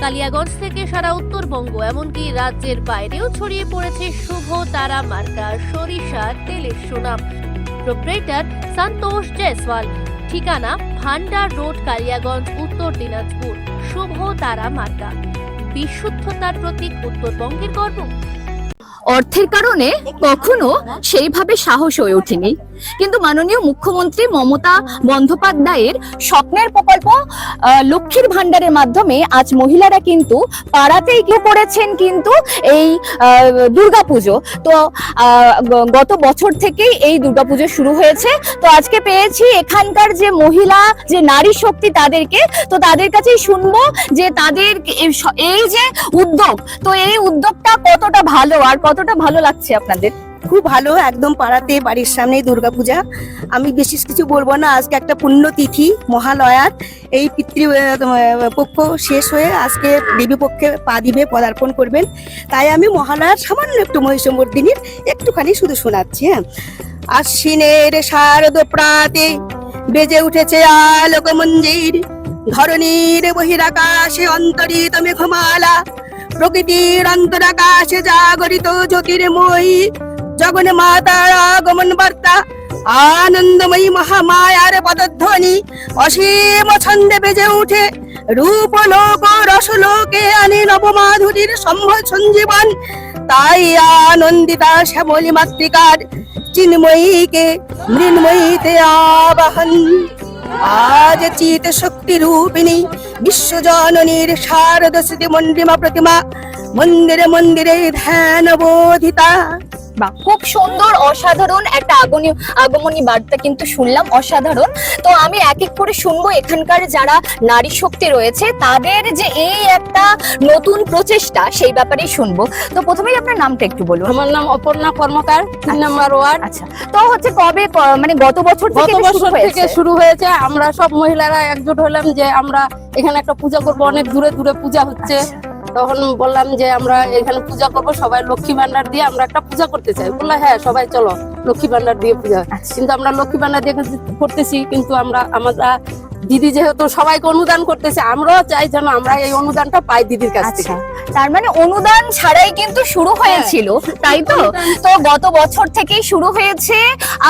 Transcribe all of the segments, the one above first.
কালিয়াগঞ্জ থেকে সারা উত্তরবঙ্গ, এমনকি রাজ্যের বাইরেও ছড়িয়ে পড়েছে শুভ তারা মার্কা, সরিষা, তেলের সুনাম। প্রোপ্রেটার সন্তোষ জয়সওয়াল। ঠিকানা ভান্ডার রোড, কালিয়াগঞ্জ, উত্তর দিনাজপুর। শুভ তারা মার্কা। বিশুদ্ধতার প্রতীক উত্তরবঙ্গের গর্ব। অর্থের কারণে কখনো সেইভাবে সাহস হয়ে ওঠেনি। কিন্তু মাননীয় মুখ্যমন্ত্রী মমতা বন্দ্যোপাধ্যায়ের স্বপ্নের প্রকল্প লক্ষ্মীর ভান্ডারের মাধ্যমে আজ মহিলারা কিন্তু পাড়াতেই কেউ করেছেন কিন্তু এই দুর্গাপুজো। তো গত বছর থেকেই এই দুর্গাপুজো শুরু হয়েছে। তো আজকে পেয়েছি এখানকার যে মহিলা, যে নারী শক্তি তাদেরকে। তো তাদের কাছেই শুনব যে তাদের এই যে উদ্যোগ, তো এই উদ্যোগটা কতটা ভালো আর কতটা ভালো লাগছে আপনাদের? খুব ভালো, একদম পাড়াতে বাড়ির সামনে দুর্গাপূজা। আমি বিশেষ কিছু বলব না, আজকে একটা পুণ্যতিথি মহালয়ার। এই পিতৃ পক্ষ শেষ হয়ে আজকে দেবী পক্ষে পা দিবে, পদার্পণ করবেন। তাই আমি মহালয়ার সামান্য একটু মহিষমর্দিনীর একটুখানি শুধু শোনাচ্ছি হ্যাঁ। আশ্বিনের শারদ প্রাতে বেজে উঠেছে আলোক মন্দির। ধরণীর বহিরাকাশে অন্তরিত মেঘমালা। প্রকৃতির অন্তরাকাশে জাগরিত জ্যোতির্ময়ী। জগন মাতার আগমন বার্তা আনন্দময়ী মহামায়ার পদধ্বনি অসীম ছন্দে বেজে উঠে রূপ লোক রসলোকে আনে নবমাধুরীর সম্ভ সঞ্জীবন তাই আনন্দিতা শ্যামলী মাতৃকার চিন্ময়ীকে মৃন্ময়ীতে আবাহন আজ চিত শক্তি রূপিণী বিশ্বজননীর শারদ স্মৃতি মন্ডিমা প্রতিমা মন্দিরে মন্দিরে ধ্যান বোধিতা বা খুব সুন্দর অসাধারণ একটা আগমনী আগমনী বার্তা কিন্তু শুনলাম অসাধারণ। তো আমি এক এক করে শুনব এখানকার যারা নারী শক্তি রয়েছে তাদের যে এই একটা নতুন প্রচেষ্টা সেই ব্যাপারেই শুনব। তো প্রথমেই আপনার নামটা একটু বলুন। আমার নাম অপর্ণা কর্মকার তিন নাম্বার ওয়ার্ড। আচ্ছা। তো হচ্ছে কবে মানে গত বছর থেকে গত বছর থেকে? শুরু হয়েছে। আমরা সব মহিলারা একজোট হলাম যে আমরা এখানে একটা পূজা করব অনেক দূরে দূরে পূজা হচ্ছে। তখন বললাম যে আমরা এখানে পূজা করব সবাই লক্ষ্মী ভান্ডার দিয়ে আমরা একটা পূজা করতে চাই। বললাম হ্যাঁ সবাই চলো লক্ষ্মী ভান্ডার দিয়ে পূজা। কিন্তু আমরা লক্ষ্মী ভান্ডার দিয়ে করতেছি কিন্তু আমরা আমরা দিদি যেহেতু সবাইকে অনুদান করতেছে আমরাও চাই যেন আমরা এই অনুদানটা পাই দিদির কাছ আচ্ছা। থেকে। তার মানে অনুদান ছাড়াই কিন্তু শুরু হয়েছিল তাই তো? তো গত বছর থেকেই শুরু হয়েছে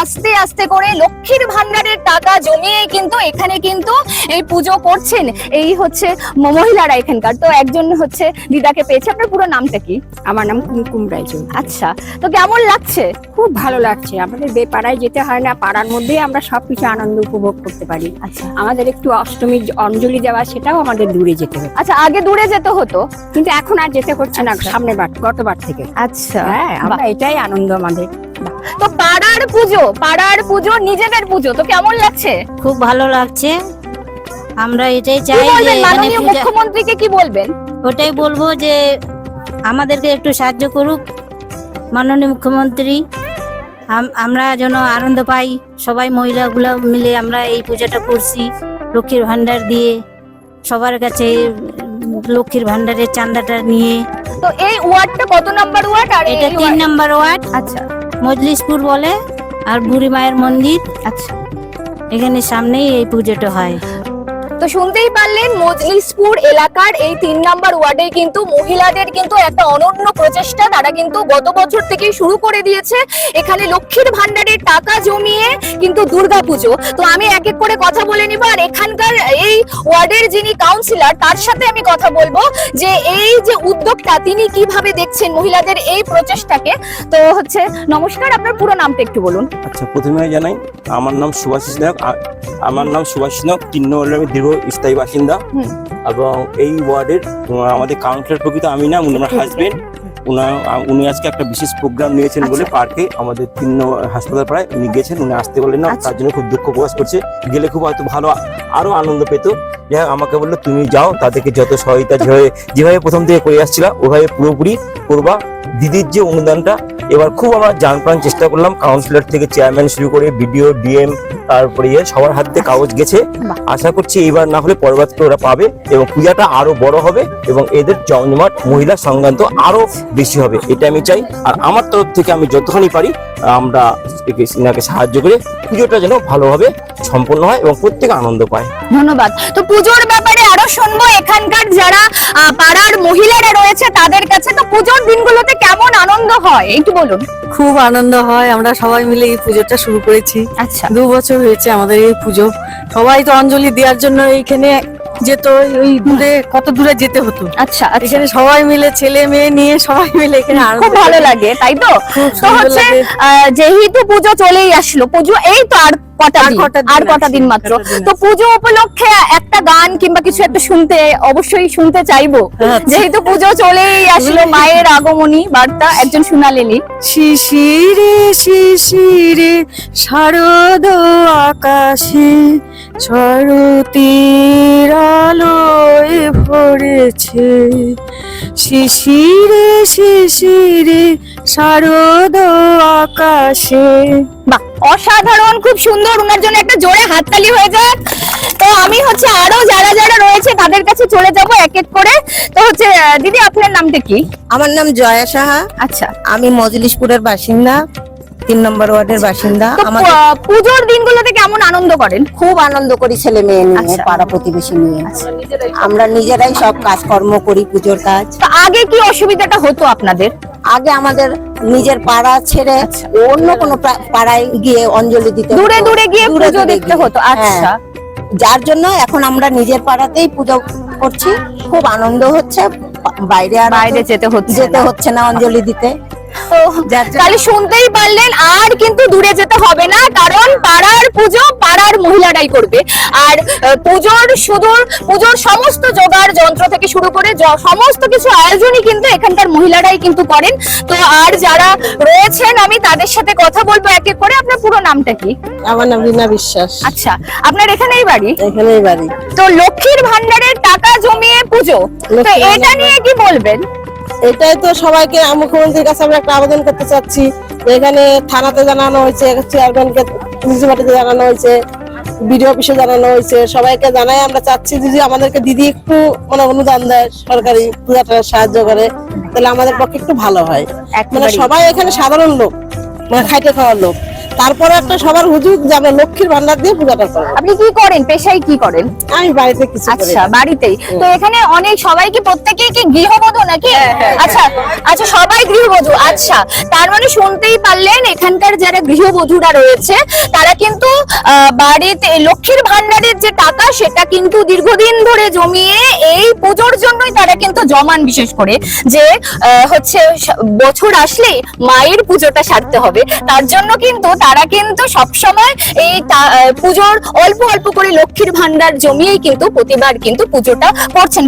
আস্তে আস্তে করে লক্ষ্মীর ভান্ডারের টাকা জমিয়ে কিন্তু এখানে কিন্তু এই পুজো করছেন। এই হচ্ছে মহিলারা এখানকার। তো একজন হচ্ছে দিদাকে পেয়েছে। আপনার পুরো নামটা কি? আমার নাম কুমকুম রায়চৌধুরী। আচ্ছা তো কেমন লাগছে? খুব ভালো লাগছে। আমাদের বেপাড়ায় যেতে হয় না পাড়ার মধ্যেই আমরা সবকিছু আনন্দ উপভোগ করতে পারি। আচ্ছা। আমাদের একটু অষ্টমীর অঞ্জলি দেওয়া সেটাও আমাদের দূরে যেতে হবে আচ্ছা আগে দূরে যেতে হতো। কিন্তু এখন আর যেতে হচ্ছে না সামনের বার গতবার থেকে। আচ্ছা। হ্যাঁ আমরা এটাই আনন্দ আমাদের। তো পাড়ার পুজো পাড়ার পুজো নিজেদের পুজো তো কেমন লাগছে? খুব ভালো লাগছে। আমরা এটাই চাই যে এখানে মাননীয় মুখ্যমন্ত্রীকে কি বলবেন? ওটাই বলব যে আমাদেরকে একটু সাহায্য করুক মাননীয় মুখ্যমন্ত্রী। আম- আমরা যেন আনন্দ পাই সবাই মহিলাগুলো মিলে আমরা এই পূজাটা করছি লক্ষ্মীর ভান্ডার দিয়ে সবার কাছে লক্ষ্মীর ভান্ডারের চান্দাটা নিয়ে। তো এই ওয়ার্ডটা কত নাম্বার ওয়ার্ড আর এটা তিন নাম্বার ওয়ার্ড। আচ্ছা। মজলিশপুর বলে আর বুড়ি মায়ের মন্দির আচ্ছা। এখানে সামনেই এই পুজোটা হয়। তো শুনতেই পারলেন মজলিসপুর এলাকার এই তিন নাম্বার ওয়ার্ডে কিন্তু মহিলাদের কিন্তু একটা অনন্য প্রচেষ্টা। তারা কিন্তু গত বছর থেকে শুরু করে দিয়েছে। এখানে লক্ষ্মীর ভান্ডারের টাকা জমিয়ে কিন্তু দুর্গাপুজো। তো আমি এক এক করে কথা বলে নিব। আর এখানকার এই ওয়ার্ডের যিনি কাউন্সিলর তার সাথে আমি কথা বলব যে এই যে উদ্যোগটা, তিনি কীভাবে দেখছেন মহিলাদের এই প্রচেষ্টাকে? তো হচ্ছে, নমস্কার, আপনার পুরো নামটা একটু বলুন। আচ্ছা প্রথমে জানাই, আমার নাম সুভাষিস নায়ক। আমার নাম সুভাষিস নায়ক। তিন দীর্ঘ স্থায়ী বাসিন্দা। এবং এই ওয়ার্ডের আমাদের কাউন্সিলর প্রকৃত আমি না উনি আমার হাজবেন্ড উনি আজকে একটা বিশেষ প্রোগ্রাম নিয়েছেন বলে পার্কে আমাদের তিন হাসপাতাল পাড়ায় উনি গেছেন। উনি আসতে বললেন না আচ্ছা। তার জন্য খুব দুঃখ প্রকাশ করছে। গেলে খুব হয়তো ভালো আরও আনন্দ পেত। যাই হোক, আমাকে বলল তুমি যাও তাদেরকে যত সহায়তা যেভাবে যেভাবে প্রথম থেকে করে আসছিলা ওভাবে পুরোপুরি করবা। দিদির যে অনুদানটা এবার খুব আমরা জান প্রাণ চেষ্টা করলাম কাউন্সিলর থেকে চেয়ারম্যান শুরু করে বিডিও ডিএম তারপরে ইয়ে সবার হাত দিয়ে কাগজ গেছে। আশা করছি এইবার না হলে পরবর্তীতে ওরা পাবে এবং পূজাটা আরও বড় হবে এবং এদের জমজমাট মহিলা সংক্রান্ত আরও বেশি হবে এটা আমি চাই। আর আমার তরফ থেকে আমি যতখানি পারি আমরা ইনাকে সাহায্য করে পুজোটা যেন ভালোভাবে সম্পন্ন হয় এবং প্রত্যেকে আনন্দ পায়। ধন্যবাদ। তো পুজোর ব্যাপারে আরও শুনব এখানকার যারা পাড়ার মহিলারা রয়েছে তাদের কাছে। তো পুজোর দিনগুলোতে কেমন আনন্দ হয়? একটু বলুন। খুব আনন্দ হয় আমরা সবাই মিলে এই পুজোটা শুরু করেছি। আচ্ছা। দু বছর হয়েছে আমাদের এই পুজো। সবাই তো অঞ্জলি দেওয়ার জন্য এইখানে যেত ওই দূরে কত দূরে যেতে হতো। আচ্ছা আচ্ছা। এখানে সবাই মিলে ছেলে মেয়ে নিয়ে সবাই মিলে এখানে খুব ভালো লাগে তাই তো? তো হচ্ছে যেহেতু পুজো চলেই আসলো পুজো এই তো আর কটা আর কটা দিন মাত্র? তো। পুজো উপলক্ষে একটা গান কিংবা কিছু একটা শুনতে অবশ্যই শুনতে চাইব। আচ্ছা। যেহেতু পুজো চলেই আসলো মায়ের আগমনী বার্তা একজন শোনালেনি। শিশিরে শিশিরে শারদ আকাশে শরতের আলোয় ভরেছে। শিশিরে শিশিরে শারদ আকাশে। বাহ অসাধারণ খুব সুন্দর। ওনার জন্য একটা জোরে হাততালি হয়ে যাক। তো আমি হচ্ছে আরও যারা যারা রয়েছে তাদের কাছে চলে যাব এক এক করে। তো হচ্ছে দিদি আপনার নামটা কি? আমার নাম জয়া সাহা। আচ্ছা। আমি মজলিশপুরের বাসিন্দা তিন নম্বর ওয়ার্ডের বাসিন্দা। আমাদের পুজোর দিনগুলোতে কেমন আনন্দ করেন? খুব আনন্দ করি ছেলে মেয়ে নিয়ে আচ্ছা। পাড়া প্রতিবেশী নিয়ে। আমরা নিজেরাই সব কাজকর্ম করি পুজোর কাজ। আগে কি অসুবিধাটা হতো আপনাদের? আগে আমাদের নিজের পাড়া ছেড়ে অন্য কোনো পাড়ায় গিয়ে অঞ্জলি দিতে দূরে দূরে গিয়ে দূরে পুজো দেখতে হতো আচ্ছা। হ্যাঁ। যার জন্য এখন আমরা নিজের পাড়াতেই পুজো করছি। খুব আনন্দ হচ্ছে। বাইরে আর বাইরে যেতে হচ্ছে যেতে হচ্ছে না অঞ্জলি দিতে। তাহলে শুনতেই পারলেন আর কিন্তু দূরে যেতে হবে না কারণ পাড়ার পুজো পাড়ার মহিলারাই করবে। আর পুজোর সুদূর পুজোর সমস্ত জোগাড় যন্ত্র থেকে শুরু করে সমস্ত কিছু আয়োজনই কিন্তু এখানকার মহিলারাই কিন্তু করেন। তো আর যারা রয়েছেন আমি তাদের সাথে কথা বলব এক এক করে। আপনার পুরো নামটা কি? আমার নাম রীনা বিশ্বাস। আচ্ছা আপনার এখানেই বাড়ি? এখানেই বাড়ি। তো লক্ষ্মীর ভান্ডারের টাকা জমিয়ে পুজো। তো এটা নিয়ে কি বলবেন? এটাই তো সবাইকে মুখ্যমন্ত্রীর কাছে আমরা একটা আবেদন করতে চাচ্ছি। এখানে থানাতে জানানো হয়েছে চেয়ারম্যানকে মিউনিসিপালিটিতে জানানো হয়েছে বিডিও অফিসে জানানো হয়েছে। সবাইকে জানাই আমরা চাচ্ছি যদি আমাদেরকে দিদি একটু মানে অনুদান দেয় সরকারি পূজাটা সাহায্য করে তাহলে আমাদের পক্ষে একটু ভালো হয়। মানে সবাই এখানে সাধারণ লোক মানে খাইতে খাওয়ার লোক। তারপরে একটা সবার হুজুগ যে আমরা লক্ষ্মীর ভান্ডার দিয়ে পূজাটা করব। আপনি কি করেন? পেশায় কি করেন? আমি বাড়িতে কিছু আচ্ছা বাড়িতেই। তো এখানে অনেক সবাই কি প্রত্যেকেই কি গৃহবধূ নাকি? আচ্ছা আচ্ছা সবাই গৃহবধূ। আচ্ছা তার মানে শুনতেই পারলেন এখানকার যারা গৃহবধূরা রয়েছে তারা কিন্তু আহ, বাড়িতে লক্ষ্মীর ভান্ডারের যে টাকা সেটা কিন্তু দীর্ঘদিন ধরে জমিয়ে এই পুজোর জন্যই তারা কিন্তু জমান বিশেষ করে যে আহ, হচ্ছে বছর আসলেই মায়ের পুজোটা সারতে হবে। তার জন্য কিন্তু তারা কিন্তু সবসময় এই পুজোর অল্প অল্প করে লক্ষ্মীর ভান্ডার জমিয়েই কিন্তু প্রতিবার কিন্তু পুজোটা করছেন।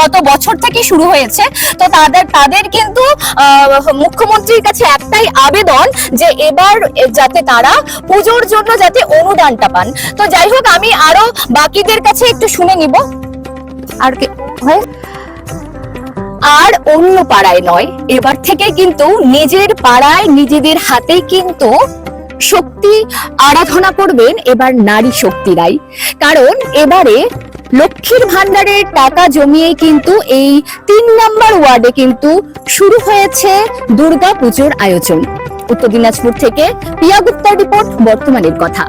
গত বছর থেকে শুরু হয়েছে। তো তাদের তাদের কিন্তু মুখ্যমন্ত্রীর কাছে একটাই আবেদন যে এবার যাতে তারা পুজোর জন্য যাতে অনুদানটা পান। তো যাই হোক, আমি আরও বাকিদের কাছে একটু শুনে নিব। আর? আর অন্য পাড়ায় নয়, এবার থেকে কিন্তু নিজের পাড়ায় নিজেদের হাতে কিন্তু শক্তি আরাধনা করবেন এবার নারী শক্তিরাই। কারণ এবারে লক্ষ্মীর ভান্ডারের টাকা জমিয়ে কিন্তু এই তিন নম্বর ওয়ার্ডে কিন্তু শুরু হয়েছে দুর্গা পুজোর আয়োজন। উত্তর দিনাজপুর থেকে পিয়া গুপ্তার রিপোর্ট, বর্তমানের কথা।